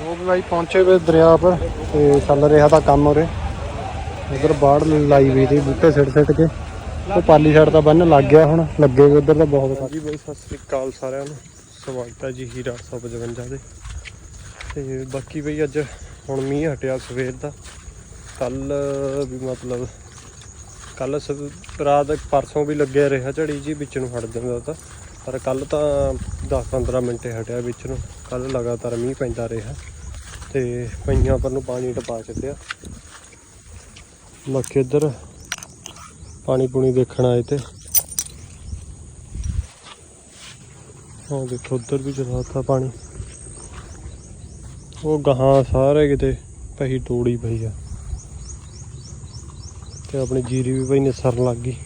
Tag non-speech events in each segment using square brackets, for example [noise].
ਉਹ ਵੀ ਬਾਈ ਪਹੁੰਚੇ ਵੇ ਦਰਿਆ ਪਰ ਤੇ ਚੱਲ ਰਿਹਾ ਤਾਂ ਕੰਮ ਉਰੇ। ਉਧਰ ਬਾੜ ਲਾਈ ਵੀ ਦੀ ਬੂਟੇ ਸਿੱਟ ਸਿੱਟ ਕੇ। ਉਹ ਪਾਲੀ ਸਾਈਡ ਤਾਂ ਬੰਨ ਲੱਗ ਗਿਆ ਹੁਣ, ਲੱਗੇ ਉਧਰ ਤਾਂ ਬਹੁਤ ਜੀ ਬਾਈ, ਸਤਿ ਸ੍ਰੀ ਅਕਾਲ ਸਾਰਿਆਂ ਨੂੰ। ਸਵਾਗਤ ਹੈ ਜੀ ਹੀਰਾ 155 ਦੇ ਤੇ। ਬਾਕੀ ਬਈ ਅੱਜ ਹੁਣ ਮੀਂਹ ਹਟਿਆ ਸਵੇਰ ਦਾ। ਕੱਲ ਵੀ ਮਤਲਬ ਕੱਲ ਰਾਤ ਪਰਸੋਂ ਵੀ ਲੱਗਿਆ ਰਿਹਾ ਝੜੀ ਜੀ, ਵਿੱਚ ਨੂੰ ਹਟ ਜਾਂਦਾ ਤਾਂ। ਪਰ ਕੱਲ ਤਾਂ 10-15 ਮਿੰਟ ਹਟਿਆ ਵਿੱਚ ਨੂੰ। ਕੱਲ ਲਗਾਤਾਰ ਮੀਂਹ ਪੈਂਦਾ ਰਿਹਾ ਤੇ ਪਈਆਂ ਪਰ ਨੂੰ ਪਾਣੀ ਟਪਾ ਛੱਡਿਆ। ਬਾਕੀ ਇੱਧਰ ਪਾਣੀ ਪੂਣੀ ਦੇਖਣ ਆਏ ਤੇ। ਉਹ ਦੇਖੋ, ਉੱਧਰ ਵੀ ਚਲਾਤਾ ਪਾਣੀ। ਉਹ ਗਾਹਾਂ ਸਾਰੇ ਕਿਤੇ ਪਹੀ ਤੋੜੀ ਪਈ ਆ। ਤੇ ਆਪਣੀ ਜੀਰੀ ਵੀ ਪਈ, ਨਿਸਰਨ ਲੱਗ ਗਈ।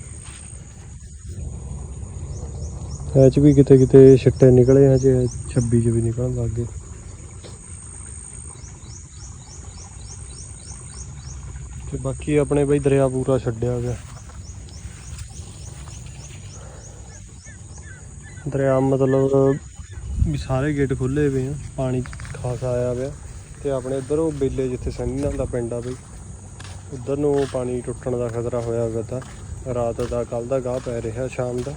ਇਹ ਚ ਵੀ ਕਿਤੇ ਕਿਤੇ ਛਿੱਟੇ ਨਿਕਲੇ ਹਜੇ 26 ਚ ਵੀ ਨਿਕਲਣ ਲੱਗ ਗਏ। ਤੇ ਬਾਕੀ ਆਪਣੇ ਬਈ ਦਰਿਆ ਪੂਰਾ ਛੱਡਿਆ ਗਿਆ। ਦਰਿਆ ਮਤਲਬ ਵੀ ਸਾਰੇ ਗੇਟ ਖੁੱਲੇ ਹੋਏ ਆ, ਪਾਣੀ ਖਾਸ ਆਇਆ ਪਿਆ। ਤੇ ਆਪਣੇ ਇੱਧਰ ਉਹ ਬੇਲੇ ਜਿੱਥੇ ਸੰਨੀ ਨਾਲ ਦਾ ਪਿੰਡ ਆ ਬਈ, ਉਧਰ ਨੂੰ ਪਾਣੀ ਟੁੱਟਣ ਦਾ ਖਤਰਾ ਹੋਇਆ ਹੋਇਆ ਤਾਂ। ਰਾਤ ਦਾ ਕੱਲ ਦਾ ਗਾਹ ਪੈ ਰਿਹਾ, ਸ਼ਾਮ ਦਾ।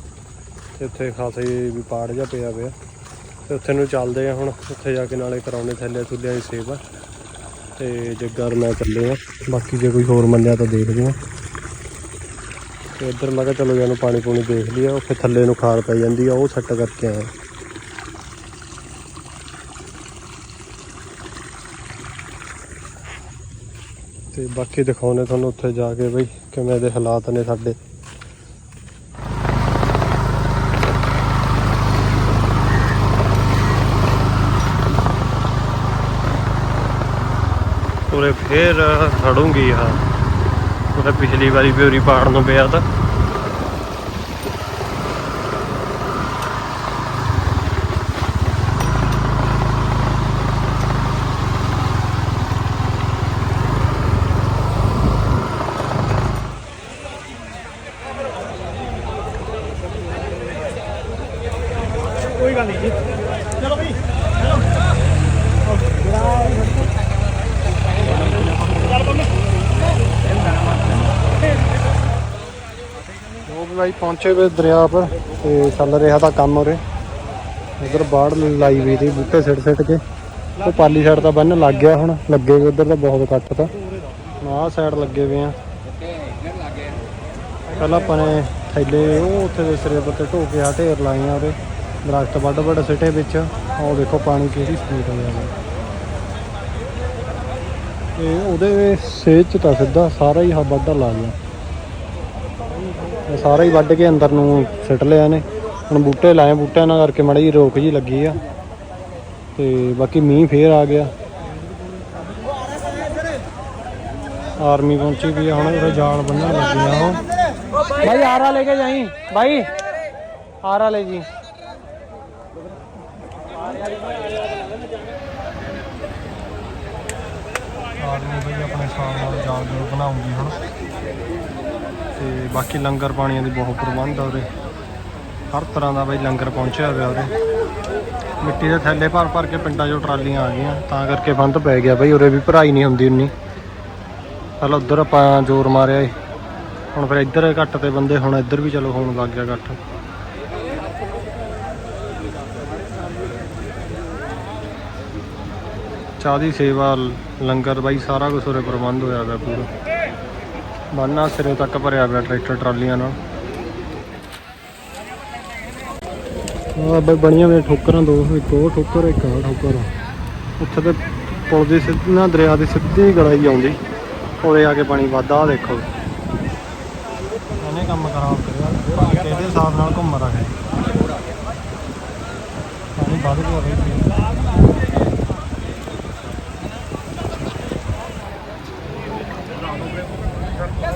ਤੇ ਉੱਥੇ ਖਾਸੇ ਵੀ ਪਾੜ ਜਾ ਪਿਆ ਪਿਆ ਤੇ ਉੱਥੇ ਨੂੰ ਚੱਲਦੇ ਆ ਹੁਣ, ਉੱਥੇ ਜਾ ਕੇ ਨਾਲੇ ਕਰਾਉਣੇ ਥੱਲੇ ਥੁੱਲਿਆਂ ਦੀ ਸੇਵਾ। ਤੇ ਜੱਗਾ ਮੈਂ ਚੱਲੇ ਆ, ਬਾਕੀ ਜੇ ਕੋਈ ਹੋਰ ਮੰਨਿਆ ਤਾਂ ਦੇਖਦੇ ਆ ਤੇ ਇੱਧਰ ਮੈਂ ਕਿਹਾ ਚਲੋ ਜਾਨੂੰ ਪਾਣੀ ਪੂਣੀ ਦੇਖ ਲਿਆ ਉੱਥੇ ਥੱਲੇ ਨੂੰ ਖਾਰ ਪੈ ਜਾਂਦੀ ਆ, ਉਹ ਸੈੱਟ ਕਰਕੇ ਆਇਆ ਤੇ ਬਾਕੀ ਦਿਖਾਉਣੇ ਤੁਹਾਨੂੰ ਉੱਥੇ ਜਾ ਕੇ ਬਈ, ਕਿਵੇਂ ਦੇ ਹਾਲਾਤ ਨੇ ਸਾਡੇ। ਉਰੇ ਫੇਰ ਖੜੂੰਗੀ ਆ ਉਹਦਾ ਪਿਛਲੀ ਵਾਰੀ ਵੀ ਉਰੀ ਪਾੜ ਨੂੰ ਪਿਆ ਤਾਂ ਕੋਈ ਗੱਲ ਨਹੀਂ ਜੀ ਚਲੋ ਬਈ ਉਹ ਪਹੁੰਚੇ ਵੇ ਦਰਿਆ ਪਰ ਤੇ ਚੱਲ ਰਿਹਾ ਤਾਂ ਕੰਮ ਉਰੇ। ਉਧਰ ਬਾੜ ਲਾਈ ਵੀ ਦੀ ਬੂਟੇ ਸਿੱਟ ਸਿੱਟ ਕੇ। ਉਹ ਪਾਲੀ ਸਾਈਡ ਤਾਂ ਬੰਨ ਲੱਗ ਗਿਆ ਹੁਣ, ਲੱਗੇ ਵੀ ਉਧਰ ਤਾਂ ਬਹੁਤ ਕੱਟ ਤਾਂ। ਆਹ ਸਾਈਡ ਲੱਗੇ ਵੇ ਆ। ਪਹਿਲਾਂ ਆਪਾਂ ਨੇ ਥੈਲੇ ਉਹ ਉੱਥੇ ਦੇ ਸਿਰੇ ਉੱਤੇ ਢੋ ਕੇ ਆ ਢੇਰ ਲਾਈਆਂ ਉਹਦੇ। ਦਰਖਤ ਵੱਡ ਵੱਡ ਸਿੱਟੇ ਵਿੱਚ। ਉਹ ਦੇਖੋ ਪਾਣੀ ਕਿਹੜੀ ਸਪੀਡ ਹੋ ਜਾਂਦਾ ਇਹ ਉਹਦੇ ਸੇਜ ਚ ਤਾਂ ਸਿੱਧਾ ਸਾਰਾ ਹੀ ਹਵਾ ਵੱਡਾ ਲਾ ਗਿਆ ਇਹ ਸਾਰਾ ਹੀ ਵੱਢ ਕੇ ਅੰਦਰ ਨੂੰ ਸਿੱਟ ਲਿਆ ਨੇ ਹੁਣ ਬੂਟੇ ਲਾਏ ਬੂਟਿਆਂ ਨਾਲ ਕਰਕੇ ਮੜੀ ਰੋਕ ਜੀ ਲੱਗੀ ਆ। ਤੇ ਬਾਕੀ ਮੀਂਹ ਫੇਰ ਆ ਗਿਆ। ਆਰਮੀ ਪਹੁੰਚੀ ਵੀ ਹੁਣ ਉਹਦੇ ਜਾਲ ਬੰਨਣ ਲੱਗੀ ਆ ਉਹ। ਭਾਈ ਆਰਾ ਲੈ ਕੇ ਜਾਈ। ਭਾਈ ਆਰਾ ਲੈ ਜੀ। ਆਰਮੀ ਬਈ ਆਪਣੇ ਸਾਹ ਜਾਲ ਬਣਾਉਂਗੀ ਹੁਣ। ਤੇ ਬਾਕੀ ਲੰਗਰ ਪਾਣੀਆਂ ਦੀ ਬਹੁਤ ਪ੍ਰਬੰਧ ਆ ਉਰੇ ਹਰ ਤਰ੍ਹਾਂ ਦਾ ਬਈ ਲੰਗਰ ਪਹੁੰਚਿਆ ਹੋਇਆ ਉਹਦੇ। ਮਿੱਟੀ ਦੇ ਥੈਲੇ ਭਰ ਭਰ ਕੇ ਪਿੰਡਾਂ 'ਚੋਂ ਟਰਾਲੀਆਂ ਆ ਗਈਆਂ, ਤਾਂ ਕਰਕੇ ਬੰਦ ਪੈ ਗਿਆ ਬਈ, ਉਰੇ ਵੀ ਭਰਾਈ ਨਹੀਂ ਹੁੰਦੀ ਉਨੀ ਪਹਿਲਾਂ ਉਧਰ ਆਪਾਂ ਜ਼ੋਰ ਮਾਰਿਆ ਏ। ਹੁਣ ਫਿਰ ਇੱਧਰ ਘੱਟ ਤੇ ਬੰਦੇ ਹੁਣ ਇੱਧਰ ਵੀ ਚਲੋ ਹੋਣ ਲੱਗ ਗਿਆ ਇਕੱਠ ਚਾਹ ਦੀ ਸੇਵਾ, ਲੰਗਰ ਬਾਈ ਸਾਰਾ ਕੁਝ ਉਰੇ ਪ੍ਰਬੰਧ ਹੋਇਆ ਹੋਇਆ ਪੂਰਾ। ਬੰਨਾ ਸਿਰੇ ਤੱਕ ਭਰਿਆ ਪਿਆ ਟਰੈਕਟਰ ਟਰਾਲੀਆਂ ਨਾਲ। ਆ ਬਈ ਬਣੀਆਂ ਹੋਈਆਂ ਠੋਕਰਾਂ ਦੋ ਇੱਕ ਉਹ ਠੋਕਰ ਇੱਕ ਆ ਠੋਕਰ। ਉੱਥੇ ਤੇ ਪੁਲ ਦੀ ਸਿੱਧੀ ਨਾ ਦਰਿਆ ਦੀ ਸਿੱਧੀ ਗੜਾਈ ਆਉਂਦੀ। ਉਹਦੇ ਆ ਕੇ ਪਾਣੀ ਵੱਧਦਾ ਆਹ ਦੇਖੋ। ਇਹਨੇ ਕੰਮ ਖਰਾਬ ਕਰਿਆ ਕਿਹਦੇ ਹਿਸਾਬ ਨਾਲ ਘੁੰਮ ਰਹਾ ਹੈ। ਪਾਣੀ ਵੱਧ ਗਿਆ ਬਈ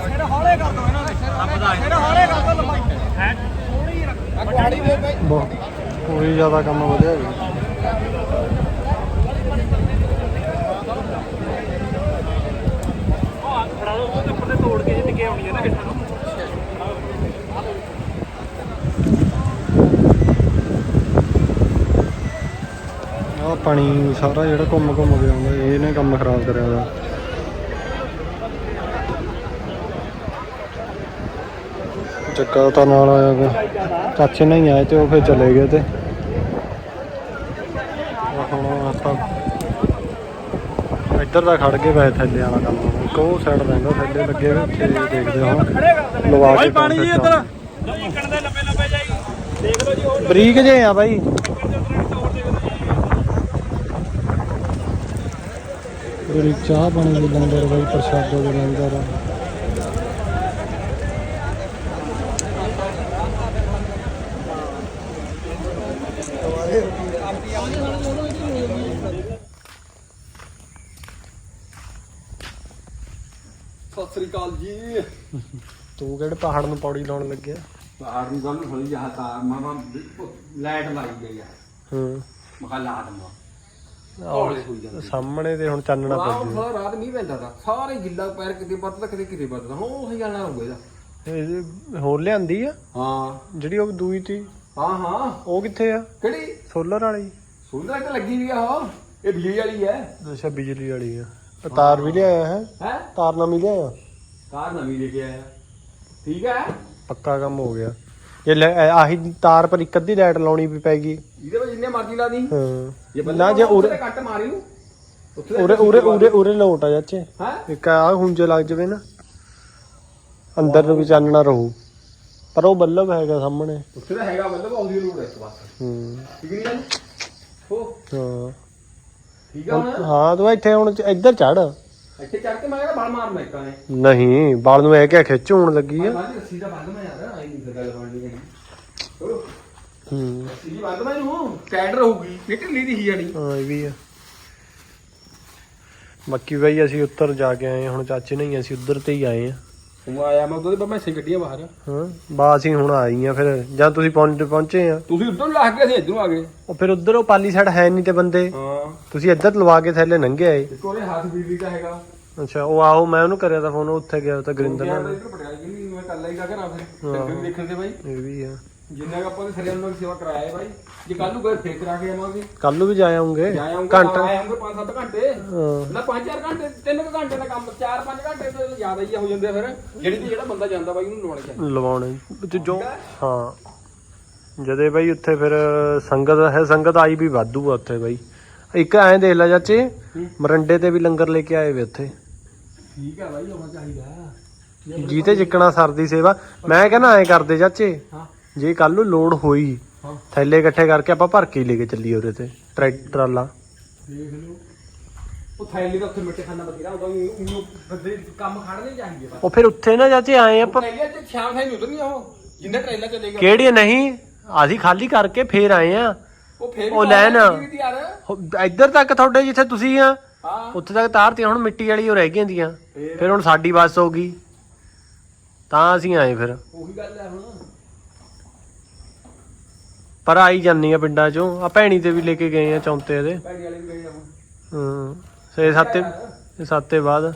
ਸਿਰ ਹੌਲੇ ਕਰ ਦੋ ਇਹਨਾਂ ਦੇ ਸਿਰ ਹੌਲੇ ਕਰ ਦੋ ਲੰਬਾਈ ਹੈ ਥੋੜੀ ਰੱਖ ਗਾੜੀ ਦੇ ਬਈ ਬਹੁਤ ਪੂਰੀ ਜ਼ਿਆਦਾ ਕੰਮ ਵਧਿਆ ਜੀ ਫੜਾ ਦੋ ਉਹਦੇ ਉੱਪਰ ਤੇ ਤੋੜ ਕੇ ਜਿੱਤੇ ਆਉਣੀ ਹੈ ਨਾ ਕਿੱਥਾਂ ਨੂੰ ਪਾਣੀ ਸਾਰਾ ਜਿਹੜਾ ਘੁੰਮ ਘੁੰਮ ਕੇ ਆਉਂਦਾ, ਇਹਨੇ ਕੰਮ ਖਰਾਬ ਕਰਿਆ ਦਾ ਚੱਕਾ ਤਾਂ ਨਾਲ ਆਇਆ ਗਾ ਚਾਚੇ ਨਹੀਂ ਆਏ ਤੇ ਉਹ ਫਿਰ ਚਲੇ ਗਏ ਤੇ। ਹੁਣ ਆਪਾਂ ਇੱਧਰ ਦਾ ਖੜ ਕੇ ਵੈਸੇ ਥੱਲੇ ਵਾਲਾ ਕੰਮ। ਇੱਕ ਉਹ ਸਾਈਡ ਰਹਿੰਦਾ ਥੱਲੇ ਲੱਗੇ ਹੋਏ ਤੇ ਦੇਖਦੇ ਹਾਂ। ਲਵਾ ਕੇ ਪਾਣੀ ਜੀ ਇੱਧਰ। ਬਰੀਕ ਜੇ ਆ ਬਾਈ। ਜਿਹੜੀ ਚਾਹ ਦੀ ਲੰਗਰ ਬਾਈ ਪ੍ਰਸ਼ਾਦੋ ਦੇ ਲੰਗਰ ਸਤਿ ਸ੍ਰੀ ਅਕਾਲ ਜੀ। ਤੂੰ ਕਿਹੜੇ ਪਹਾੜ ਨੂੰ ਪੌੜੀ ਲਾਉਣ ਲੱਗਿਆ? ਬਾਹਰ ਨੂੰ ਗੱਲ ਹੋਈ ਜਹਾ ਤਾਂ ਮਾਮਾ ਲਾਈਟ ਲਾਈ ਗਈ ਆ। ਹੂੰ। ਮਖਾ ਲਾ ਦਮਾ ਹੌਲੇ ਹੋਈ ਜਾਂਦੀ ਸਾਹਮਣੇ ਤੇ ਹੁਣ ਚਾਨਣਾ ਪੈ ਸਾਰਾ ਰਾਤ ਨਹੀਂ ਪੈਂਦਾ ਤਾ। ਸਾਰੇ ਗਿੱਲਾ ਪੈਰ ਕਿਤੇ ਵੱਧਦਾ ਕਿਤੇ ਕਿਤੇ ਵੱਧਦਾ। ਹੁਣ ਉਹ ਹੀ ਜਾਣਾ ਹੋਊਗਾ ਇਹਦਾ। ਗਿਆ ਹੋਰ ਲਿਆਂਦੀ ਆ? ਹਾਂ। ਜਿਹੜੀ ਉਹ ਦੂਈ ਤੀ? ਹਾਂ ਹਾਂ। ਉਹ ਕਿੱਥੇ ਆ? ਕਿਹੜੀ? ਸੋਲਰ ਵਾਲੀ। ਸੁਣਦਾ ਤਾਂ ਲੱਗੀ ਵੀ ਆ ਉਹ। ਇਹ ਬਿਜਲੀ ਵਾਲੀ ਹੈ ਅੱਛਾ ਬਿਜਲੀ ਵਾਲੀ ਆ। ਇਹ ਤਾਰ ਵੀ ਲਿਆਇਆ ਹੈ। ਹੈ? ਤਾਰ ਨਵੀਂ ਲਿਆਇਆ। ਕਾਰ ਨਵੀਂ ਲੈ ਕੇ ਆਇਆ। ਠੀਕ ਹੈ? ਪੱਕਾ ਕੰਮ ਹੋ ਗਿਆ। ਜੇ ਲੈ- ਇਹ ਆਹੀ ਤਾਰ ਪਰ ਇੱਕ ਅੱਧੀ ਲਾਈਟ ਲਾਉਣੀ ਵੀ ਪੈਗੀ ਇਹਦੇ ਵਿੱਚ ਜਿੰਨੇ ਮਰਜ਼ੀ ਲਾ ਦੀ। ਜੇ ਹਾਂ ਨਾ ਜੇ ਉਰੇ ਕੱਟ ਮਾਰੀ ਨੂੰ। ਉੱਥੇ ਉਰੇ ਉਰੇ ਉਰੇ ਉਰੇ ਲੋਟ ਆ ਚਾਚੇ। ਹੈ? ਇੱਕ ਆ ਹੁੰਜੇ ਲੱਗ ਜਵੇ ਨਾ। ਅੰਦਰ ਨੂੰ ਵੀ ਚਾਨਣਾ ਰਹੂ। ਪਰ ਉਹ ਬੱਲਬ ਹੈਗਾ ਸਾਹਮਣੇ। ਉੱਥੇ ਤਾਂ ਹੈਗਾ ਮਤਲਬ ਆਉਂਦੀ ਹੈ ਇੱਕ ਬਸ ਹੂੰ। ਠੀਕ ਨਹੀਂ ਗੱਲ ਹੋ। ਹਾਂ। ਠੀਕ ਆ ਹੁਣ? ਹਾਂ ਤੂੰ ਇੱਥੇ ਹੁਣ ਇੱਧਰ ਚੜ ਇੱਥੇ ਚੜ ਕੇ ਮੈਂ ਕਿਹਾ ਬਲ ਮਾਰਨਾ ਇੱਕ ਨੇ। ਨਹੀਂ ਬਾਲ ਨੂੰ ਇਹ ਕਿਆ ਖਿੱਚ ਹੋਣ ਲੱਗੀ ਆ? ਬਾਜੀ ਰੱਸੀ ਦਾ ਬੰਦ ਮੈਂ ਯਾਰ ਆਈ ਨਹੀਂ ਗੱਲ ਬਣਨੀ ਹੈਗੀ। ਹੋ ਹੂੰ। ਰੱਸੀ ਦੀ ਬੰਦ ਮੈਂ ਨੂੰ ਟਾਈਟ ਰਹੂਗੀ ਇਹ ਢਿੱਲੀ ਦੀ ਹੀ ਜਾਣੀ। ਹਾਂ ਇਹ ਵੀ ਆ। ਬਾਕੀ ਬਈ ਅਸੀਂ ਉੱਤਰ ਜਾ ਕੇ ਆਏ ਹੁਣ ਚਾਚੇ ਨਹੀਂ ਅਸੀਂ ਉੱਧਰ ਤੇ ਹੀ ਆਏ ਆ ਤੂੰ ਆਇਆ ਮੈਂ ਉਹਦੇ ਮੈਸੇਜ ਕੱਢੀਆਂ ਬਾਹਰ। ਹਾਂ ਬਾ ਅਸੀਂ ਹੁਣ ਆਈ ਆ ਫਿਰ ਜਾਂ ਤੁਸੀਂ ਪਹੁੰਚ ਪਹੁੰਚੇ ਆ? ਤੁਸੀਂ ਉਧਰ ਲੱਗ ਗਏ ਸੀ ਇੱਧਰੋਂ ਆ ਗਏ। ਉਹ ਫਿਰ ਉੱਧਰ ਉਹ ਪਾਲੀ ਸਾਈਡ ਹੈ ਨਹੀਂ ਤੇ ਬੰਦੇ। ਹਾਂ। ਤੁਸੀਂ ਇੱਧਰ ਲਵਾ ਕੇ ਥੱਲੇ ਲੰਘੇ ਆਏ। ਇੱਕ ਉਹਦੇ ਹੱਥ ਬਿਜਲੀ ਦਾ ਹੈਗਾ। ਅੱਛਾ ਉਹ ਆਓ ਮੈਂ ਉਹਨੂੰ ਕਰਿਆ ਤਾਂ ਫੋਨ ਉੱਥੇ ਗਿਆ ਤਾਂ ਗਰਿੰਦਰ ਨਾਲ। ਇੱਧਰ ਪਟਿਆਲੇ ਕਿ ਮੈਂ ਕੱਲਾ ਹੀ ਗਾ ਘਰਾਂ ਫਿਰ ਹਾਂ। ਫਿਰ ਵੀ ਦੇਖਣ ਦੇ ਬਾਈ। ਇਹ ਵੀ ਆ। ਜਿੰਨਾ ਕੁ ਆਪਾਂ ਦੇ ਸਰੀਰ ਨਾਲ ਸੇਵਾ ਕਰਾਇਆ ਹੈ ਬਾਈ। ਜੇ ਕੱਲ ਨੂੰ ਗਏ ਫੇਰ ਕਰਾ ਕੇ ਆਵਾਂਗੇ ਕੱਲ ਨੂੰ ਵੀ ਜਾ ਆਉਂਗੇ। ਜਾ ਆਉਂਗੇ ਘੰਟਾ ਆਉਂਗੇ 5-7 ਘੰਟੇ। ਨਾ 5-4 ਘੰਟੇ 3 ਘੰਟੇ ਦਾ ਕੰਮ 4-5 ਘੰਟੇ ਤੋਂ ਜ਼ਿਆਦਾ ਹੀ ਹੋ ਜਾਂਦੇ ਆ ਫਿਰ। ਜਿਹੜੀ ਤੇ ਜਿਹੜਾ ਬੰਦਾ ਜਾਂਦਾ ਬਾਈ ਉਹਨੂੰ ਲਵਾਉਣੇ ਚਾਹੀਦੇ। ਲਵਾਉਣੇ ਤੇ ਜੋ ਹਾਂ। ਜਦੇ ਬਈ ਉੱਥੇ ਫਿਰ ਸੰਗਤ ਹੈ ਸੰਗਤ ਆਈ ਵੀ ਵਾਧੂ ਆ ਉੱਥੇ ਬਈ। ਇੱਕ ਐਂ ਦੇਖ ਲੈ ਚਾਚੇ ਮਰੰਡੇ ਤੇ ਵੀ ਲੰਗਰ ਲੈ ਕੇ ਆਏ ਵੇ ਉੱਥੇ। ਠੀਕ ਆ ਬਾਈ ਹੋਣਾ ਚਾਹੀਦਾ। ਜੀਤੇ ਜਿੱਕਣਾ ਸਰਦੀ ਸੇਵਾ। ਮੈਂ ਕਹਿੰਦਾ ਐਂ ਕਰਦੇ ਚਾਚੇ ਜੇ ਕੱਲ ਨੂੰ ਲੋਡ ਹੋਈ ਥੈਲੇ ਇਕੱਠੇ ਕਰਕੇ ਆਪਾਂ ਭਰ ਕੇ ਹੀ ਲੈ ਕੇ ਚੱਲੀਏ ਉਹਦੇ ਤੇ ਟਰੈਕਟਰ ਵਾਲਾ ਦੇਖ ਲਓ। ਉਹ ਥੈਲੀ ਦਾ ਉੱਥੇ ਮਿੱਟੇ ਖਾਣਾ ਬਤੀਰਾ ਉਹਦਾ ਉਹਨੂੰ ਬੰਦੇ ਕੰਮ ਖੜਨੇ ਚਾਹੀਦੇ ਬਸ ਉਹ ਫਿਰ ਉੱਥੇ ਨਾ ਚਾਚੇ ਆਏ ਆਪਾਂ ਥੈਲੀਆਂ ਤੇ ਸ਼ਾਮ ਥਾਈ ਉਧਰ ਨਹੀਂ ਉਹ ਜਿੰਨਾ ਕਿਹੜੀ ਨਹੀਂ ਅਸੀਂ ਖਾਲੀ ਕਰਕੇ ਫੇਰ ਆਏ ਆ। ਉਹ ਫੇਰ ਉਹ ਲੈਣ। ਯਾਰ ਹੋ- ਇੱਧਰ ਤੱਕ ਤੁਹਾਡੇ ਜਿੱਥੇ ਤੁਸੀਂ ਆ ਹਾਂ। ਉੱਥੇ ਤੱਕ ਤਾਰਤੀ ਹੁਣ ਮਿੱਟੀ ਵਾਲੀ ਉਹ ਰਹਿ ਗਈਆਂ ਦੀਆਂ ਫੇਰ। ਫਿਰ ਹੁਣ ਸਾਡੀ ਬੱਸ ਹੋ ਗਈ। ਤਾਂ ਅਸੀਂ ਆਏ ਫਿਰ। ਉਹੀ ਗੱਲ ਹੈ ਹੁਣ। ਪਰ ਆਈ ਜਾਂਦੀ ਆ ਪਿੰਡਾਂ ਚੋਂ। ਆ ਭੈਣੀ ਤੇ ਵੀ ਲੈ ਕੇ ਗਏ ਆ ਚੌਂਤੇ ਹੁਣ ਹੂੰ ਛੇ ਸੱਤੇ ਸੱਤੇ ਬਾਅਦ।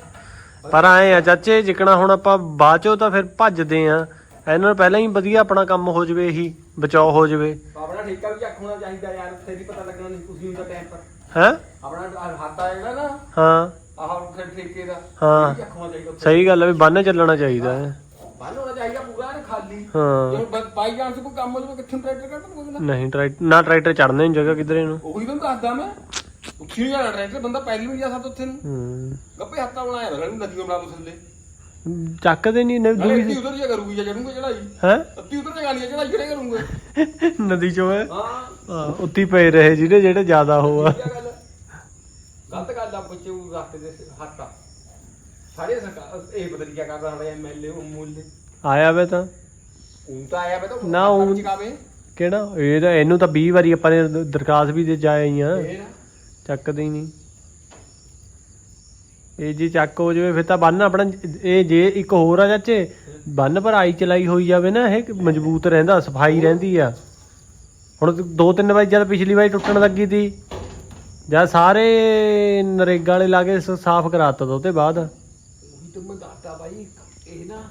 ਪਰ ਆਏ ਆ ਚਾਚੇ ਜਿਕਣਾ ਹੁਣ ਆਪਾਂ ਬਾਅਦ ਚੋਂ ਤਾਂ ਫਿਰ ਭੱਜਦੇ ਆ। ਇਹਨਾਂ ਨੂੰ ਪਹਿਲਾਂ ਹੀ ਵਧੀਆ ਆਪਣਾ ਕੰਮ ਹੋ ਜਵੇ ਇਹੀ ਬਚਾਓ ਹੋ ਜਵੇ। ਆਪਣਾ ਠੇਕਾ ਵੀ ਚੱਕ ਹੋਣਾ ਚਾਹੀਦਾ ਯਾਰ ਉੱਥੇ ਵੀ ਪਤਾ ਲੱਗਣਾ ਨਹੀਂ ਤੁਸੀਂ ਹੁੰਦਾ ਟਾਈਮ ਪਰ। ਹੈ? ਆਪਣਾ ਹੱਥ ਆ ਜਿਹੜਾ ਨਾ। ਹਾਂ। ਆਹ ਉੱਥੇ ਠੇਕੇ ਦਾ। ਹਾਂ। ਸਹੀ ਗੱਲ ਆ ਵੀ ਬੰਨ ਚੱਲਣਾ ਚਾਹੀਦਾ। ਹੈ ਬੰਨ ਹੋਣਾ ਚਾਹੀਦਾ ਪੂਰਾ ਨਾ ਖਾਲੀ। ਹਾਂ। ਜੇ ਬਾਈ ਚਾਂਸ ਕੋਈ ਕੰਮ ਹੋ ਜਾਵੇ ਕਿੱਥੇ ਟਰੈਕਟਰ ਕੱਢ ਕੋਈ ਨਾ ਨਹੀਂ ਟਰੈਕਟਰ ਨਾ ਟਰੈਕਟਰ ਚੜਨੇ ਨੂੰ ਜਗ੍ਹਾ ਕਿਧਰੇ ਨੂੰ। ਉਹੀ ਤੁਹਾਨੂੰ ਦੱਸਦਾ ਮੈਂ। ਉੱਥੇ ਹੀ ਜਾਣਾ ਟਰੈਕਟਰ ਬੰਦਾ ਪਹਿਲੀ ਵੀ ਜਾ ਸਕਦਾ ਉੱਥੇ ਨੂੰ। ਹੂੰ। ਗੱਪੇ ਹੱਥਾਂ ਬਣਾਇਆ ਹੋਇਆ ਨੂੰ ਨਦੀਆਂ ਬਣਾ ਦੋ ਥੱਲੇ। ਚੱਕਦੇ ਨਹੀਂ ਨਾਲੇ ਨਦੀ ਅੱਧੀ ਉਧਰ ਜਾ ਕਰੂਗੀ ਜਾਂ ਚੜੂਗਾ ਚੜਾਈ ਹੈ? ਅੱਧੀ ਉਧਰ ਜਗਾਣੀ ਚੜਾਈ ਕਿਹੜੇ ਕਰੂੰਗੇ? [laughs] ਨਦੀ ਚੋਂ ਹੈ? ਹੀ। ਪਏ ਰਹੇ ਜਿਹੜੇ ਜਿਹੜੇ ਜ਼ਿਆਦਾ ਹੋ ਆ। ਕੀ ਗੱਲ। ਗਲਤ ਗੱਲ ਆ ਬੱਚੇ ਰਸਤੇ ਦੇ ਆ ਸਾਰੇ ਸਰਕਾਰ ਇਹ ਪਤਾ ਨਹੀਂ ਕੀ ਕਰਦਾ ਹੁੰਦਾ ਐਮਐਲਏ ਉਹ ਮੁੱਲ ਆਇਆ ਵੇ ਤਾਂ। ਉਹ ਤਾਂ ਆਇਆ ਬਤਾ ਨਾ, ਉਹ- ਚਕਾਵੇ ਕਿਹੜਾ? ਇਹ ਤਾਂ ਇਹਨੂੰ ਤਾਂ 20 ਵਾਰੀ ਆਪਾਂ ਨੇ ਦਰਖਾਸਤ ਵੀ ਦੇ ਜਾਏ ਹੀ ਆ ਫੇਰ? ਚੱਕਦੇ ਹੀ ਨਹੀਂ। ਇਹ ਜੇ ਚੱਕ ਹੋ ਜਾਵੇ ਫਿਰ ਤਾਂ ਬੰਨ ਆਪਣਾ ਇਹ ਜੇ ਇੱਕ ਹੋਰ ਆ ਚਾਚੇ ਬੰਨ ਪਰ ਆਈ ਚਲਾਈ ਹੋਈ ਜਾਵੇ ਨਾ ਇਹ ਮਜ਼ਬੂਤ ਰਹਿੰਦਾ ਸਫ਼ਾਈ ਰਹਿੰਦੀ ਆ। ਹੁਣ ਦੋ ਤਿੰਨ ਵਾਰੀ ਜਦ ਪਿਛਲੀ ਵਾਰੀ ਟੁੱਟਣ ਲੱਗੀ ਤੀ ਜਦ ਸਾਰੇ ਨਰੇਗਾ ਵਾਲੇ ਲਾ ਕੇ ਸ- ਸਾਫ਼ ਕਰਾਤਾ ਤਾ ਉਹਦੇ ਬਾਅਦ। ਉਹੀ ਤਾਂ ਮੈਂ ਦੱਸਦਾ ਬਾਈ ਇਹ ਨਾ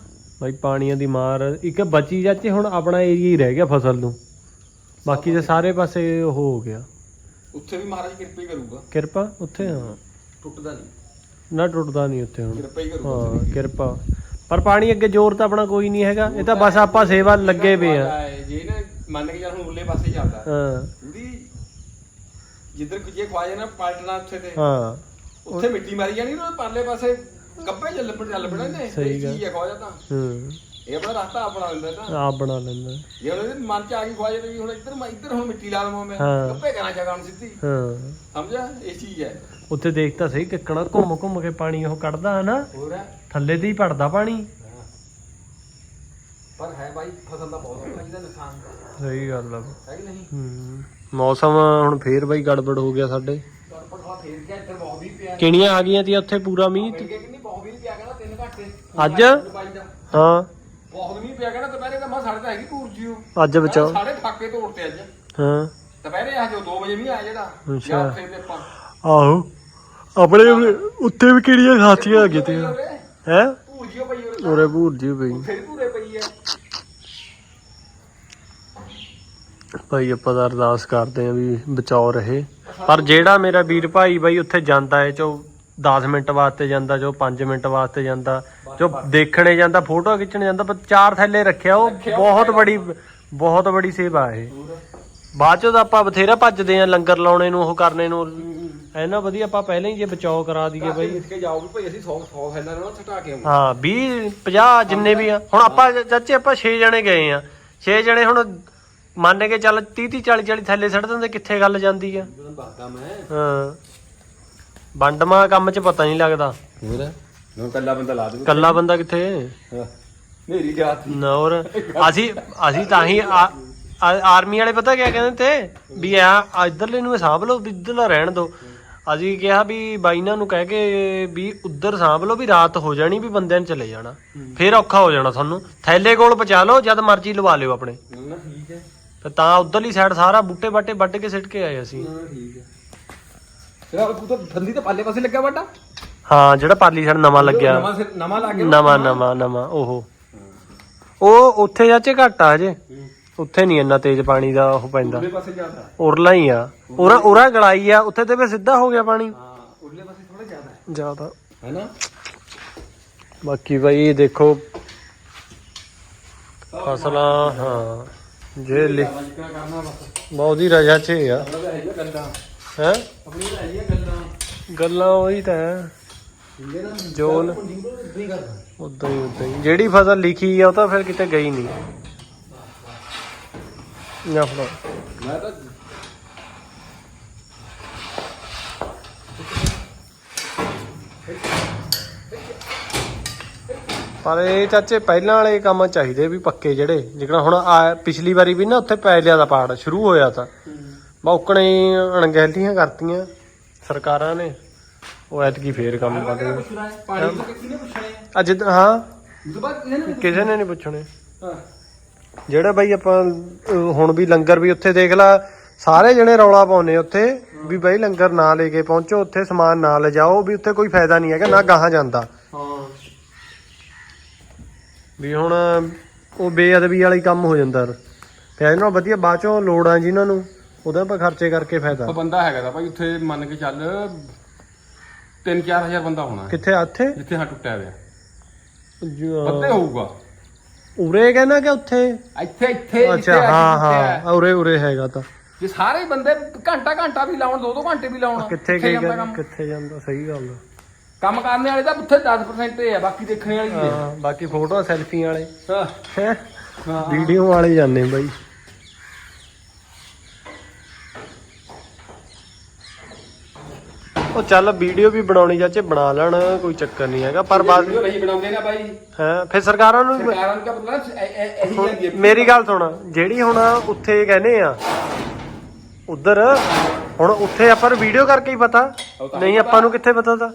ਬਾਈ ਪਾਣੀਆਂ ਦੀ ਮਾਰ ਇੱਕ ਬਚੀ ਚਾਚੇ ਹੁਣ ਆਪਣਾ ਏਰੀਆ ਹੀ ਰਹਿ ਗਿਆ ਫਸਲ ਨੂੰ। ਬਾਕੀ ਤੇ ਸਾਰੇ ਪਾਸੇ ਉਹ ਹੋ ਗਿਆ। ਉੱਥੇ ਵੀ ਮਹਾਰਾਜ ਕਿਰਪਾ ਹੀ ਕਰੂਗਾ। ਕਿਰਪਾ? ਉੱਥੇ ਹਾਂ। ਟੁੱਟਦਾ ਨਹੀਂ। ਨਾ ਟੁੱਟਦਾ ਨਹੀਂ ਉੱਥੇ ਹੁਣ। ਕਿਰਪਾ ਹੀ ਕਰੂਗਾ। ਹਾਂ ਕਿਰਪਾ। ਪਰ ਪਾਣੀ ਅੱਗੇ ਜ਼ੋਰ ਤਾਂ ਆਪਣਾ ਕੋਈ ਨਹੀਂ ਹੈਗਾ। ਇਹ ਤਾਂ ਬਸ ਆਪਾਂ ਸੇਵਾ ਲੱਗੇ ਪਏ ਆ। ਜੇ ਨਾ ਮੰਨ ਕੇ ਚੱਲ ਹੁਣ ਉਰਲੇ ਪਾਸੇ ਚੱਲਦਾ। ਹਾਂ। ਉਹਦੀ ਜਿੱਧਰ ਜੇ ਖਵਾਜੇ ਨਾ ਪਲਟਣਾ ਉੱਥੇ ਤੇ। ਹਾਂ। ਉੱਥੇ ਮਿੱਟੀ ਮਾਰੀ ਜਾਣੀ ਨਾ ਪਰਲੇ ਪਾਸੇ। ਗੱਬੇ ਚੱਲ ਪੜ ਚੱਲ ਪੜਾ ਨੇ ਸਹੀ ਇਹ ਚੀਜ਼ ਹੈ ਖਵਾਜਾ ਤਾਂ। ਹੂੰ। ਇਹ ਆਪਣਾ ਰਸਤਾ ਆਪਣਾ ਦਿੰਦਾ ਤਾਂ। ਆਪ ਬਣਾ ਲੈਂਦਾ। ਜੇ ਇਹਦੇ ਮਨ ਚ ਆ ਗਈ ਖਵਾਜੇ ਵੀ ਹੁਣ ਇੱਧਰ ਮੈਂ ਇੱਧਰ ਹੁਣ ਮਿੱਟੀ ਲਾ ਲਵਾਂ ਮੈਂ। ਹਾਂ। ਗੱਬੇ ਕਰਾਂ ਜਗ੍ਹਾ ਹੁਣ ਸਿੱਧੀ। ਹਾਂ। ਸਮਝਿਆ? ਇਹ ਚੀਜ਼ ਹੈ ਉੱਥੇ ਦੇਖ ਤਾਂ ਸਹੀ ਕਿੱਕਣਾ ਘੁੰਮ ਘੁੰਮ ਕੇ ਪਾਣੀ ਉਹ ਕੱਢਦਾ ਹੈ ਨਾ। ਹੋਰ ਹੈ ਥੱਲੇ ਤੇ ਹੀ ਪੜਦਾ ਪਾਣੀ। ਹਾਂ। ਪਰ ਹੈ ਬਾਈ ਫਸਲ ਦਾ ਬਹੁਤ ਔਖਾ ਜਿਹਦਾ ਨੁਕਸਾਨ ਸਹੀ ਗੱਲ ਆ। ਹੈ ਕਿ ਨਹੀਂ? ਹੂੰ। ਮੌਸਮ ਹੁਣ ਫੇਰ ਬਈ ਗੜਬੜ ਹੋ ਗਿਆ ਸਾਡੇ। ਗੜਪੜ ਖਾ ਫੇਰ ਗਿਆ ਇੱਧਰ ਬਹੁਤ ਵੀ ਪਿਆ। ਕਿਣੀਆਂ ਆ ਗਈਆਂ ਤੀ ਉੱਥੇ ਪੂਰਾ ਮੀਂਹ? ਮਿਲ ਗਿਆ ਕਿ ਨਹੀਂ ਬਹੁਤ ਵੀ ਨੀ ਪਿਆ ਕਹਿੰਦਾ ਤਿੰਨ ਘੰਟੇ ਅੱਜ? ਦਾ ਹਾਂ। ਬਹੁਤ ਨਹੀਂ ਪਿਆ ਕਹਿੰਦਾ ਦੁਪਹਿਰੇ ਤਾਂ ਮੈਂ ਸਾਡੇ ਤਾਂ ਹੈਗੀ ਧੂਰ ਜਿਓ ਅੱਜ ਬਚਾਓ। ਸਾਡੇ ਥਾਕੇ ਤੋੜਤੇ ਅੱਜ। ਹਾਂ। ਦੁਪਹਿਰੇ ਆ ਜੋ 2 ਵਜੇ ਵੀ ਆਇਆ ਜਿਹੜਾ। ਅੱਛਾ। ਜਾਂ ਉੱਥੇ ਤੇ ਆਪਾਂ ਆਹੋ। ਆਪਣੇ ਉੱਤੇ ਵੀ ਕਿਹੜੀਆਂ ਖਾਤੀਆਂ ਆ ਗਈਆਂ ਤੀ ਹੈ? ਧੂਰ ਜਿਓ ਪਈ ਉਰੇ ਉਰੇ ਭੂਰ ਜੀ ਪਈ। ਵੀ ਧੂਰੇ ਪਈ ਹੈ ਭਾਈ ਆਪਾਂ ਤਾਂ ਅਰਦਾਸ ਕਰਦੇ ਆਂ ਵੀ ਬਚਾਓ ਰਹੇ। ਪਰ ਜਿਹੜਾ ਮੇਰਾ ਵੀਰ ਭਾਈ ਬਾਈ ਉੱਥੇ ਜਾਂਦਾ ਹੈ ਜੋ 10 ਮਿੰਟ ਵਾਸਤੇ ਜਾਂਦਾ ਜੋ 5 ਮਿੰਟ ਵਾਸਤੇ ਜਾਂਦਾ ਜੋ ਦੇਖਣੇ ਜਾਂਦਾ ਫੋਟੋ ਖਿੱਚਣ ਜਾਂਦਾ ਪਰ ਚਾਰ ਥੈਲੇ ਰੱਖਿਆ ਉਹ ਬਹੁਤ ਬੜੀ ਬਹੁਤ ਬੜੀ ਸੇਵਾ ਹੈ ਇਹ। ਬਾਅਦ ਚੋਂ ਤਾਂ ਆਪਾਂ ਬਥੇਰਾ ਭੱਜਦੇ ਆਂ ਲੰਗਰ ਲਾਉਣੇ ਨੂੰ ਉਹ ਕਰਨੇ ਨੂੰ ਐਨਾ ਵਧੀਆ ਆਪਾਂ ਪਹਿਲਾਂ ਹੀ ਜੇ ਬਚਾਓ ਕਰਾ ਦਈਏ ਬਾਈ ਬਾਈ। ਇਸ ਕੇ ਜਾਓ ਵੀ ਭਾਈ ਅਸੀਂ 100 100 ਫੈਲਾ ਨਾ ਛਟਾ ਕੇ ਆਉਂਗੇ ਹਾਂ। 20 50 ਜਿੰਨੇ ਵੀ ਆ। ਹੁਣ ਆਪਾਂ ਚਾਚੇ ਆਪਾਂ 6 ਜਣੇ ਗਏ ਆ 6 ਜਣੇ ਹੁਣ ਮੰਨ ਕੇ ਚੱਲ 30 30 40 40 ਥੱਲੇ ਸੱਟ ਦਿੰਦੇ ਕਿੱਥੇ ਗੱਲ ਜਾਂਦੀ ਆ? ਹਾਂ। ਵੰਡਮਾ ਕੰਮ 'ਚ ਪਤਾ ਨਹੀਂ ਲੱਗਦਾ। ਹੋਰ? ਨੂੰ ਕੱਲਾ ਬੰਦਾ ਲਾ ਦੂ ਕੱਲਾ ਬੰਦਾ ਕਿੱਥੇ? ਮੇਰੀ ਜਾਤ ਅਸੀਂ ਅਸੀਂ ਤਾਂ ਹੀ ਆਰਮੀ ਵਾਲੇ ਪਤਾ ਕਿਆ ਕਹਿੰਦੇ ਤੇ? ਵੀ ਆ ਇੱਧਰਲੇ ਨੂੰ ਸਾਂਭ ਲਓ ਵੀ ਇੱਧਰਲਾ ਰਹਿਣ ਦਿਓ ਅਸੀਂ ਕਿਹਾ ਵੀ ਬਾਈਨਾਂ ਨੂੰ ਕਹਿ ਕੇ ਵੀ ਉੱਧਰ ਸਾਂਭ ਲਓ ਵੀ ਰਾਤ ਹੋ ਜਾਣੀ ਵੀ ਬੰਦਿਆਂ ਨੇ ਚਲੇ ਜਾਣਾ। ਫੇਰ ਔਖਾ ਹੋ ਜਾਣਾ ਸਾਨੂੰ। ਥੈਲੇ ਕੋਲ ਪਹੁੰਚਾ ਲਓ ਜਦ ਮਰਜ਼ੀ ਲਵਾ ਲਿਓ ਆਪਣੇ। ਠੀਕ ਹੈ। ਤੇ ਤਾਂ ਉਧਰਲੀ ਸਾਈਡ ਸਾਰਾ ਬੂਟੇ ਬਾਟੇ ਵੱਢ ਕੇ ਸਿੱਟ ਕੇ ਆਏ ਅਸੀਂ। ਨਾ ਠੀਕ ਹੈ। ਤੇਰਾ ਤੂੰ ਤਾਂ ਥੱਲੀ ਤਾਂ ਪਾਲੇ ਪਾਸੇ ਲੱਗਿਆ ਵੱਡਾ। ਹਾਂ ਜਿਹੜਾ ਪਾਰਲੀ ਸਾਈਡ ਨਵਾਂ ਲੱਗਿਆ। ਨਵਾਂ ਸਿਰ- ਨਵਾਂ ਲਾ ਕੇ ਨਵਾਂ ਨਵਾਂ ਨਵਾਂ ਉਹ ਉਹ ਉੱਥੇ ਜਾਚੇ ਘੱਟ ਆ ਜੇ ਉੱਥੇ ਨਹੀਂ ਇੰਨਾ ਤੇਜ਼ ਪਾਣੀ ਦਾ ਉਹ ਪੈਂਦਾ। ਉਰਲੇ ਪਾਸੇ ਜਾਂਦਾ ਉਰਲਾ ਹੀ ਆ। ਉਰਾ ਉਰਾ ਗਲਾਈ ਆ। ਉੱਥੇ ਤੇ ਫੇ ਸਿੱਧਾ ਹੋ ਗਿਆ ਪਾਣੀ। ਹਾਂ ਉਰਲੇ ਪਾਸੇ ਥੋੜਾ ਜ਼ਿਆਦਾ ਹੈ। ਜ਼ਿਆਦਾ। ਹੈਨਾ? ਬਾਕੀ ਬਾਈ ਦੇਖੋ। ਫਸਲਾਂ ਹਾਂ। ਜੇ ਲਿ- ਜਿਕਰ ਕਰਨਾ ਬਸ। ਬਹੁਤ ਹੀ ਰਜਾ ਚ ਆ। ਆਪਣਾ ਤਾਂ ਹੈਗਾ ਗੱਲਾਂ ਹੈ? ਆਪਣੀ ਤਾਂ ਗੱਲਾਂ ਉਹੀ ਤਾਂ ਹੈ। ਜੋ ਲ- ਪੁੰਡੀ ਨੂੰ ਇਦਾਂ ਹੀ ਕਰਦਾ ਉਦਾਂ ਹੀ ਉਦਾਂ ਹੀ। ਜਿਹੜੀ ਫਸਲ ਲਿਖੀ ਆ ਉਹ ਤਾਂ ਫਿਰ ਕਿਤੇ ਗਈ ਨਹੀਂ। ਨਾ ਫੜੋ। ਮੈਂ ਤਾਂ ਪਰ ਇਹ ਚਾਚੇ ਪਹਿਲਾਂ ਵਾਲੇ ਕੰਮ ਚਾਹੀਦੇ ਵੀ ਪੱਕੇ ਜਿਹੜੇ। ਜਿਕਣਾ ਹੁਣ ਆ ਪਿਛਲੀ ਵਾਰੀ ਵੀ ਨਾ ਉੱਥੇ ਪੈ ਲਿਆ ਦਾ ਪਾੜ। ਸ਼ੁਰੂ ਹੋਇਆ ਤਾਂ। ਬੌਕਣੇ ਅਣਗਹਿਲੀਆਂ ਕਰਤੀਆਂ। ਸਰਕਾਰਾਂ ਨੇ ਉਹ ਐਤਕੀ ਫੇਰ ਕੰਮ ਕਰ ਰਹੇ ਪੁੱਛਣਾ ਹੈ? ਪਾਣੀ ਤੋਂ ਕਿਹਨੇ ਪੁੱਛਣਾ? ਹੈ। ਅੱਜ ਹਾਂ ਬਾਅਦ ਕਿਸੇ ਨੇ ਕਿਸੇ ਨੇ ਨਹੀਂ ਪੁੱਛਣੇ। ਹਾਂ। ਜਿਹੜਾ ਬਾਈ ਆਪਾਂ ਅਹ, ਹੁਣ ਵੀ ਲੰਗਰ ਵੀ ਉੱਥੇ ਦੇਖ ਲਾ ਸਾਰੇ ਜਣੇ ਰੌਲਾ ਪਾਉਨੇ ਉੱਥੇ ਵੀ ਬਾਈ ਲੰਗਰ ਨਾ ਲੈ ਕੇ ਪਹੁੰਚੋ ਉੱਥੇ ਸਮਾਨ ਨਾ ਲਿਜਾਓ ਵੀ ਉੱਥੇ ਕੋਈ ਫਾਇਦਾ ਨਹੀਂ ਹੈਗਾ ਨਾ ਗਾਹਾਂ ਜਾਂਦਾ। ਹਾਂ। ਵੀ ਹੁਣ ਉਹ ਬੇਅਦਬੀ ਵਾਲਾ ਕੰਮ ਹੋ ਜਾਂਦਾ। ਫਿਰ ਇਹਨਾਂ ਵਧੀਆ ਬਾਅਦ ਚੋਂ ਲੋੜਾਂ ਜਿਨ੍ਹਾਂ ਨੂੰ। ਉਹਦੇ ਆਪਾਂ ਖਰਚੇ ਕਰਕੇ ਫਾਇਦਾ। ਉਹ ਬੰਦਾ ਹੈਗਾ ਤਾਂ ਭਾਈ ਉੱਥੇ ਮੰਨ ਕੇ ਚੱਲ 3-4000 ਬੰਦਾ ਹੋਣਾ। ਹੈ। ਕਿੱਥੇ ਆ ਇੱਥੇ ਜਿੱਥੇ ਹਾਂ ਟੁੱਟਿਆ ਹੋਇਆ। ਬੰਦੇ ਹੋਊਗਾ। ਉਰੇ ਕਹਿੰਦਾ ਕਿ ਉੱਥੇ? ਇੱਥੇ ਇੱਥੇ ਅੱਛਾ ਹਾਂ ਹਾਂ ਉਰੇ ਉਰੇ ਹੈਗਾ ਤਾਂ। ਜੇ ਸਾਰੇ ਬੰਦੇ ਘੰਟਾ ਘੰਟਾ ਵੀ ਲਾਉਣ ਦੋ ਦੋ ਘੰਟੇ ਵੀ ਲਾਉਣ ਕਿੱਥੇ ਜਾਂਦਾ ਗਏ ਕੰਮ? ਕਿੱਥੇ ਜਾਂਦਾ ਸਹੀ ਗੱਲ ਆ। ਕੰਮ ਕਰਨ ਵਾਲੇ ਤਾਂ ਉੱਥੇ 10% ਹੀ ਆ ਬਾਕੀ ਦੇਖਣ ਵਾਲੀ ਹੀ ਹਾਂ ਬਾਕੀ ਫੋਟੋ ਸੈਲਫੀ ਵਾਲੇ। ਹਾਂ। ਵੀਡੀਓ ਵਾਲੇ ਜਾਂਦੇ ਬਾਈ। ਉਹ ਚੱਲ ਵੀਡੀਓ ਵੀ ਬਣਾਉਣੀ ਚਾਚੇ ਬਣਾ ਲੈਣ ਕੋਈ ਚੱਕਰ ਨਹੀਂ ਹੈਗਾ ਪਰ ਬਾਅਦ ਵੀਡੀਓ ਨਹੀਂ ਬਣਾਉਂਦੇ ਨਾ ਬਾਈ। ਹੈ ਫਿਰ ਸਰਕਾਰਾਂ ਨੂੰ ਵੀ- ਸਰਕਾਰਾਂ ਪਤਾ ਨਾ ਇਹ- ਜਾਂਦੀ ਹੈ। ਮੇਰੀ ਗੱਲ ਸੁਣ ਜਿਹੜੀ ਹੁਣ ਉੱਥੇ ਕਹਿੰਦੇ ਆ ਉਧਰ ਹੁਣ ਉੱਥੇ ਆਪਾਂ ਨੂੰ ਵੀਡੀਓ ਕਰਕੇ ਹੀ ਪਤਾ ਉਹ ਤਾਂ ਨਹੀਂ ਆਪਾਂ ਨੂੰ ਕਿੱਥੇ ਪਤਾ ਤਾਂ?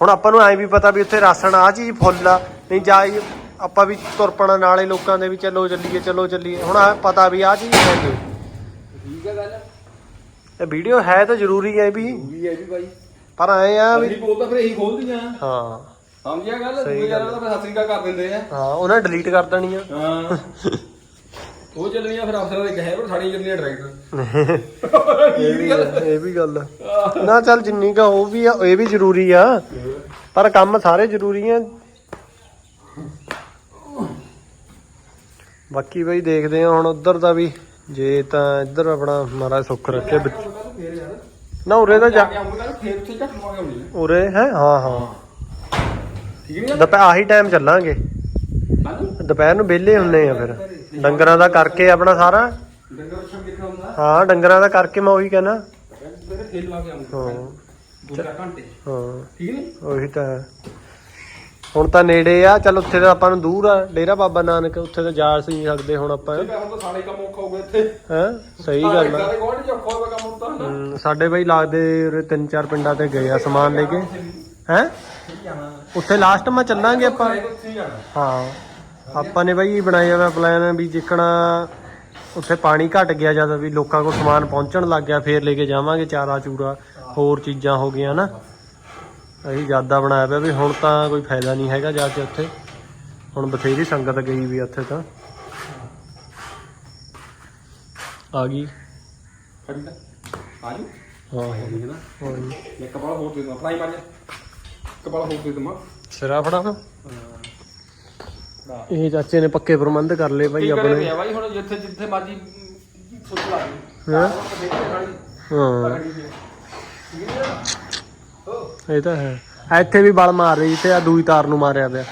ਹੁਣ ਆਪਾਂ ਨੂੰ ਐ ਵੀ ਪਤਾ ਵੀ ਉੱਥੇ ਰਾਸ਼ਨ ਆ ਚੀਜ਼ ਫੁੱਲ ਆ ਨਹੀਂ ਜਾਈ ਆਪਾਂ ਵੀ ਤੁਰਪਣਾ ਨਾਲੇ ਲੋਕਾਂ ਦੇ ਵੀ ਚਲੋ ਚੱਲੀਏ ਚਲੋ ਚੱਲੀਏ। ਹੁਣ ਆਹ ਪਤਾ ਵੀ ਆ ਚੀਜ਼ ਠੀਕ ਹੈ ਗੱਲ। ਇਹ ਵੀਡੀਓ ਹੈ ਤਾਂ ਜ਼ਰੂਰੀ ਹੈ ਵੀ। ਵੀ ਹੈ ਵੀ ਬਾਈ। ਪਰ ਐ ਆ ਵੀ ਅਸੀਂ ਬੋਲਦਾ ਫਿਰ ਇਹੀ ਖੋਲਦੀਆਂ। ਹਾਂ। ਸਮਝਿਆ ਗੱਲ? ਦੂਜੇ ਜਨਾਂ ਦਾ ਫਿਰ ਸਤਿ ਸ੍ਰੀ ਅਕਾਲ ਕਰ ਦਿੰਦੇ ਆ। ਹਾਂ ਉਹਨਾਂ ਡਿਲੀਟ ਕਰ ਦੇਣੀ ਆ। ਹਾਂ। ਉਹ ਚੱਲਣੀਆਂ ਫਿਰ ਅਫਸਰਾਂ ਦੇ ਕਹੇ ਪਰ ਸਾਡੀਆਂ ਚੱਲਣੀਆਂ ਟਰੈਕਟਰ ਇਹ ਵੀ ਇਹ ਵੀ ਗੱਲ ਆ। ਨਾ ਚੱਲ ਜਿੰਨੀ ਕਾ ਉਹ ਵੀ ਆ ਇਹ ਵੀ ਜ਼ਰੂਰੀ ਆ। ਪਰ ਕੰਮ ਸਾਰੇ ਜ਼ਰੂਰੀ ਆ। ਬਾਕੀ ਬਈ ਦੇਖਦੇ ਆ ਹੁਣ ਉਧਰ ਦਾ ਵੀ। ਜੇ ਤਾਂ ਇੱਧਰ ਆਪਣਾ ਮਹਾਰਾਜ ਸੁੱਖ ਰੱਖੇ ਬੱਚ- ਨਾ ਉਰੇ ਤਾਂ ਜਾ। ਫੇਰ ਉੱਥੇ ਝੱਟ ਮਾਰ ਆਉਣੀ ਉਰੇ ਹੈ? ਹਾਂ ਹਾਂ। ਠੀਕ ਨਹੀਂ ਦੁਪਹਿਰ ਆਹੀ ਟਾਈਮ ਚੱਲਾਂਗੇ। ਦੁਪਹਿਰ ਨੂੰ ਵਿਹਲੇ ਹੁੰਨੇ ਆ ਫਿਰ। ਡੰਗਰਾਂ ਦਾ ਕਰਕੇ ਆਪਣਾ ਸਾਰਾ। ਡੰਗਰ ਅੱਛਾ ਦੇਖਣਾ ਹੁੰਦਾ ਹਾਂ ਡੰਗਰਾਂ ਦਾ ਕਰਕੇ ਮੈਂ ਉਹੀ ਕਹਿਣਾ। ਫਿਰ ਖੇਲ ਲਾ ਕੇ ਆਉਂਗਾ। ਹਾਂ। ਦੋ ਚਾਰ ਘੰਟੇ। ਹਾਂ। ਠੀਕ ਨਹੀਂ ਉਹੀ ਤਾਂ ਹੈ। ਹੁਣ ਤਾਂ ਨੇੜੇ ਆ ਚੱਲ ਉੱਥੇ ਤਾਂ ਆਪਾਂ ਨੂੰ ਦੂਰ ਆ ਡੇਰਾ ਬਾਬਾ ਨਾਨਕ ਉੱਥੇ ਤਾਂ ਜਾ ਨਹੀਂ ਸਕਦੇ ਹੁਣ ਆਪਾਂ। ਤੇ ਹੁਣ ਤਾਂ ਸਾਰੇ ਕੰਮ ਔਖਾ ਹੋ ਗਿਆ ਇੱਥੇ। ਹੈ? ਸਹੀ ਗੱਲ ਆ। ਸਾਰੇ ਗੋਡ ਚ ਔਖਾ ਹੋਇਆ ਕੰਮ ਹੁੰਦਾ ਨਾ ਹਮ, ਸਾਡੇ ਬਈ ਲੱਗਦੇ ਉਰੇ ਤਿੰਨ ਚਾਰ ਪਿੰਡਾਂ ਤੇ ਗਏ ਆ ਸਮਾਨ ਲੈ ਕੇ। ਹੈ? ਉੱਥੇ ਲਾਸਟ ਮੈਂ ਚੱਲਾਂਗੇ ਆਪਾਂ। ਉੱਥੇ ਹੀ ਜਾਣਾ। ਹਾਂ ਆਪਾਂ ਨੇ ਬਈ ਬਣਾਇਆ ਹੋਇਆ ਪਲਾਨ ਵੀ ਜਿੱਕਣਾ ਉੱਥੇ ਪਾਣੀ ਘਟ ਗਿਆ ਜਦ ਵੀ ਲੋਕਾਂ ਕੋਲ ਸਮਾਨ ਪਹੁੰਚਣ ਲੱਗ ਗਿਆ ਫੇਰ ਲੈ ਕੇ ਜਾਵਾਂਗੇ ਚਾਰਾ ਚੂਰਾ ਹੋਰ ਚੀਜ਼ਾਂ ਹੋ ਗਈਆਂ ਨਾ ਅਸੀਂ ਜ਼ਿਆਦਾ ਬਣਾਇਆ ਪਿਆ ਵੀ ਹੁਣ ਤਾਂ ਕੋਈ ਫਾਇਦਾ ਨਹੀਂ ਹੈਗਾ ਜਾ ਕੇ ਉੱਥੇ। ਹੁਣ ਬਥੇਰੀ ਸੰਗਤ ਗਈ ਵੀ ਆ ਉੱਥੇ ਤਾਂ। ਆ ਗਈ। ਖੜੀਦਾ ਹਾਂ। ਠੀਕ ਹੈ ਨਾ? ਹਾਂ ਮੈਂ ਕਪੜਾ ਹੋਰ ਦੇ ਦਵਾਂ। ਫਰਾਈ ਮਾਰ ਕਪੜਾ ਹੋਰ ਦੇ ਦਵਾਂ। ਸਿਰਾ ਫੜਾ ਨਾ ਇਹ ਚਾਚੇ ਨੇ ਪੱਕੇ ਪ੍ਰਬੰਧ ਕਰ ਲਏ ਭਾਈ ਆਪਣੇ। ਬਾਈ? ਹੁਣ ਜਿੱਥੇ ਜਿੱਥੇ ਮਾਜੀ ਸੁੱਚ ਲਾ ਹੈਂ? ਹਾਂ। ਹਾਂ। ਇਹ ਤਾਂ ਹੈ। ਇੱਥੇ ਵੀ ਬਲ ਮਾਰ ਰਹੀ ਤੇ ਆ ਦੂਈ ਤਾਰ ਨੂੰ ਮਾਰਿਆ ਪਿਆ।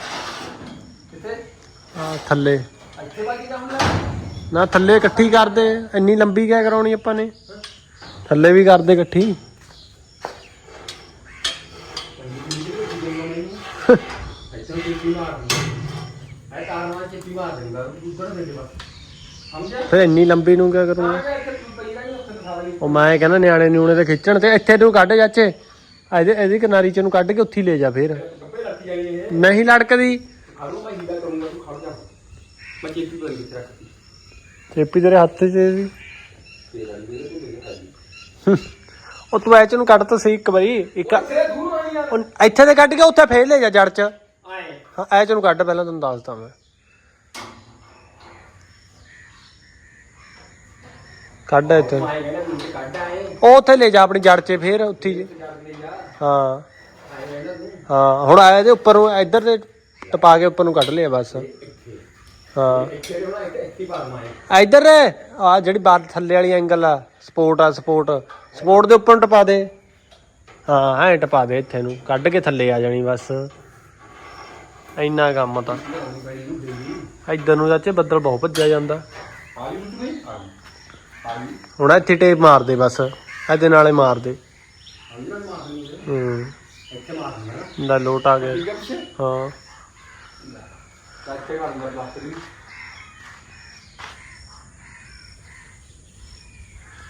ਕਿੱਥੇ? ਆ ਥੱਲੇ। ਇੱਥੇ ਬਾਜੀ ਦਾ ਹੁੰਦਾ। ਨਾ ਥੱਲੇ ਇਕੱਠੀ ਕਰਦੇ। ਇੰਨੀ ਲੰਬੀ ਕਿਆ ਕਰਾਉਣੀ ਆਪਾਂ ਨੇ? ਥੱਲੇ ਵੀ ਕਰਦੇ ਇਕੱਠੀ। ਇੱਥੇ ਚਿੱਟੀ ਮਾਰ ਦਿੰਦਾ। ਹੈ ਤਾਰ ਨਾਲ ਚਿੱਟੀ ਮਾਰ ਦਿੰਦਾ। ਉੱਧਰ ਦੇ ਦੇ ਬਸ। ਸਮਝਿਆ? ਫਿਰ ਇੰਨੀ ਲੰਬੀ ਨੂੰ ਕਿਆ ਕਰੂੰਗਾ? ਉਹ ਮੈਂ ਕਹਿੰਦਾ ਨਿਆਣੇ ਨਿਊਣੇ ਤੇ ਖਿੱਚਣ ਤੇ ਇੱਥੇ ਨੂੰ ਕੱਢ ਚਾਚੇ। ਇਹਦੇ ਇਹਦੀ ਕਿਨਾਰੀ ਚ ਨੂੰ ਕੱਢ ਕੇ ਉੱਥੇ ਲੈ ਜਾ ਫਿਰ। ਜਾਣੀ ਇਹ ਨਹੀਂ ਲੜਕਦੀ। ਖਾਣੂ ਮੈਂ ਹੀਦਾ ਕਰੂੰਗਾ ਤੂੰ ਖੜ ਜਾ ਮੈਂ ਚਿੱਟੀ ਤੋਂ ਕਿੱਥੇ ਰੱਖਤੀ ਚੇਪੀ ਤੇਰੇ ਹੱਥ 'ਚ ਇਹਦੀ। ਤੇਰਾ ਨਹੀਂ ਮੇਰੇ ਕੋਲ ਦੇ ਖਾਜੀ ਉਹ ਤੂੰ ਐ ਚ ਨੂੰ ਕੱਢ ਤਾਂ ਸਹੀ ਇੱਕ ਵਾਰੀ। ਇੱਕ ਤੇਰੇ ਦੂਰ ਆਣੀ ਯਾਰ ਉਹ ਇੱਥੇ ਤੇ ਕੱਢ ਕੇ ਉੱਥੇ ਫੇਰ ਲੈ ਜਾ ਜੜ ਚ। ਆਏ। ਹਾਂ ਐ ਚ ਨੂੰ ਕੱਢ ਪਹਿਲਾਂ ਤੈਨੂੰ ਦੱਸਦਾ ਮੈਂ। ਕੱਢ ਇੱਥੇ। ਮੈਂ ਉਹ ਉੱਥੇ ਲੈ ਜਾ ਆਪਣੀ ਜੜ 'ਚ, ਫੇਰ ਉੱਥੇ ਹੀ। ਹਾਂ। ਹਾਂ, ਹੁਣ ਆਏ ਦੇ ਉੱਪਰ ਨੂੰ ਇੱਧਰ ਤੇ ਟਪਾ ਕੇ ਉੱਪਰ ਨੂੰ ਕੱਢ ਲਿਆ ਬਸ। ਹਾਂ। ਇੱਧਰ ਆ ਜਿਹੜੀ ਬਾਹਰ ਥੱਲੇ ਵਾਲੀ ਐਂਗਲ ਆ, ਸਪੋਰਟ ਆ, ਸਪੋਰਟ। ਸਪੋਰਟ ਦੇ ਉੱਪਰ ਨੂੰ ਟਪਾ ਦੇ। ਹਾਂ, ਐ ਟਪਾ ਦੇ ਇੱਥੇ ਨੂੰ, ਕੱਢ ਕੇ ਥੱਲੇ ਆ ਜਾਣੀ ਬਸ। ਇੰਨਾ ਕੰਮ ਤਾਂ। ਇੱਧਰ ਨੂੰ ਚਾਚੇ ਬੱਦਲ ਬਹੁਤ ਭੱਜਿਆ ਜਾਂਦਾ। ਹੁਣ ਇੱਥੇ ਟੇਪ ਮਾਰ ਦੇ ਬਸ, ਇਹਦੇ ਨਾਲੇ ਮਾਰ ਦੇ ਹੂੰ। ਦਾ ਲੋਟ ਆ ਗਿਆ। ਹਾਂ।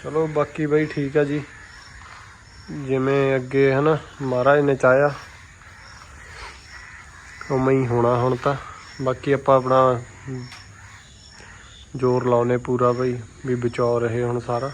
ਚਲੋ ਬਾਕੀ ਬਈ ਠੀਕ ਆ ਜੀ। ਜਿਵੇਂ ਅੱਗੇ ਹਨਾ, ਮਹਾਰਾਜ ਨੇ ਚਾਹਿਆ। ਉਵੇਂ ਹੀ ਹੋਣਾ ਹੁਣ ਤਾਂ। ਬਾਕੀ ਆਪਾਂ ਆਪਣਾ ਜ਼ੋਰ ਲਾਉਨੇ ਪੂਰਾ ਬਈ ਵੀ ਬਚਾਓ ਰਹੇ ਹੁਣ ਸਾਰਾ।